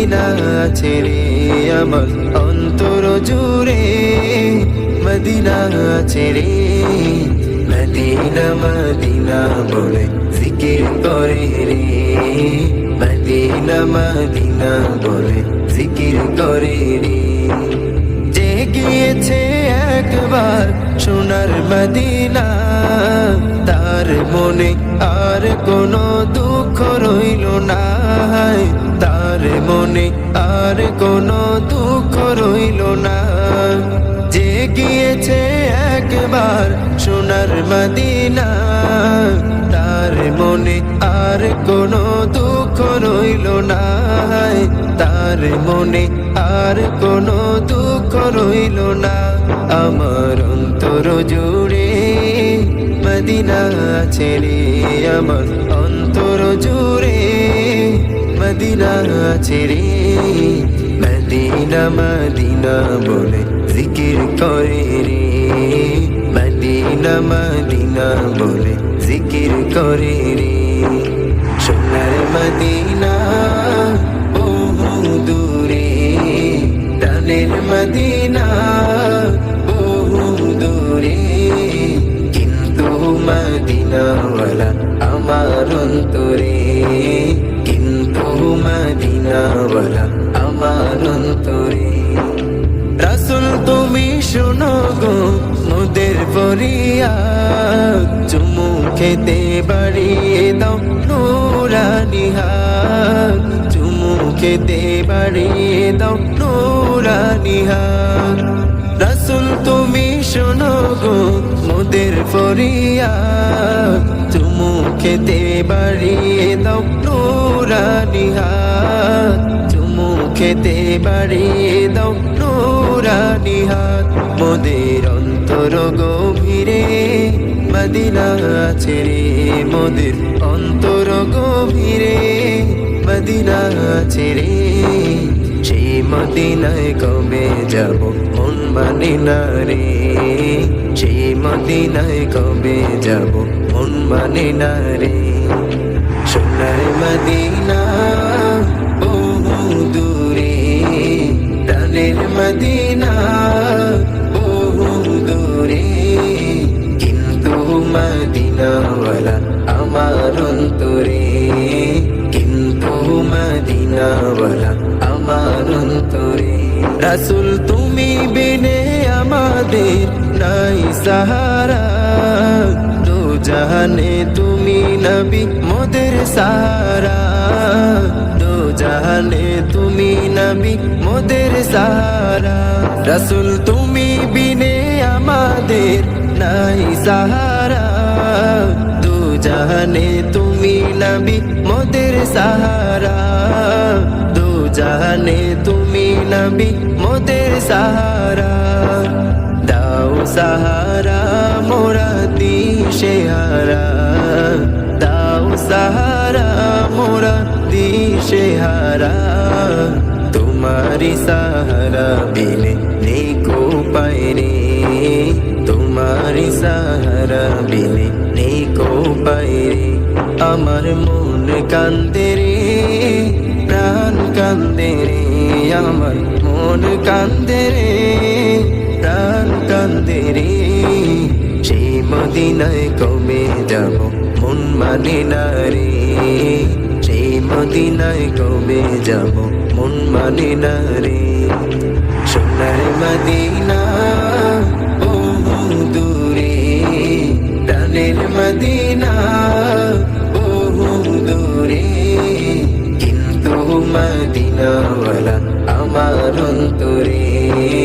Medina ছেড়ে আমার অন্তর জুড়ে, মদিনা ছেড়ে, মদিনা মদিনা বলে জিকির করে রে। মদিনা মদিনা বলে জিকির করে রে। যে গিয়েছে একবার সোনার মদিনা, তার মনে আর কোনো দুঃখ রইল না মনে আর কোনো দুঃখ রইল না। যে গিয়েছে একবার সোনার মদিনা, তার মনে আর কোনো দুঃখ রইল না। তার মনে আর কোনো দুঃখ রইল না। আমার অন্তর জুড়ে মদিনা ছেড়ে আমার অন্তর জুড়ে মদিনা ছেড়ে মদিনা মদিনা বলে জিকির করে রে। মদিনা মদিনা বলে জিকির করে রে। সোনার মদিনা, বহু দূরে। প্রাণের মদিনা, বহু দূরে। কিন্তু মদিনাওয়ালা আমার অন্তরে আমার অন্তরে রাসুল, তুমি শোনো গো, মোদের বরিয়া চুমু খেতে বাড়িয়ে দাও নুরানিহা চুমু খেতে বাড়িয়ে দাও নুরানিহা রাসুল, তুমি শোনো গো, মোদের ফরিয়া চুমু খেতে বাড়িয়ে দাও খেতে বাড়িয়ে দাও হাত। মোদের অন্তর গভীরে মদিনা ছেড়ে মোদের অন্তর গভীরে মদিনা ছেড়ে সেই মদিনায় কবে যাব মন মানে না রে। সেই মদিনায় কবে যাব মন মানে না রে। অন্তরে কিন্তু মদিনাওয়ালা আমার অন্তরে রাসুল তুমি বিনে আমাদের নাই সাহারা দো জাহানে তুমি নবী মোদের সারা দো জাহানে তুমি নবী মোদের সারা রসুল তুমি বিনে আমাদের নাই সাহারা জাহানে তুমি নবী মোদের সাহারা দু জাহানে তুমি নবী মোদের সাহারা দাও সাহারা মোরা দিশে হারা দাও সাহারা মোরা দিশে হারা তোমারি সাহারা বিনে নেই কো পায়রে তোমারি সাহারা বিনে নেই কো পায়রে আমার মন কান্দে রে, প্রাণ কান্দে রে। আমার মন কান্দে রে, প্রাণ কান্দে রে। সেই মদিনায় কবে যাব, মন মানে না রে। মদিনায় কবে যাব? মন মানে না রে। সোনার মদিনা, বহু দূরে। প্রাণের মদিনা, বহু দূরে। কিন্তু মদিনাওয়ালা আমার অন্তরে।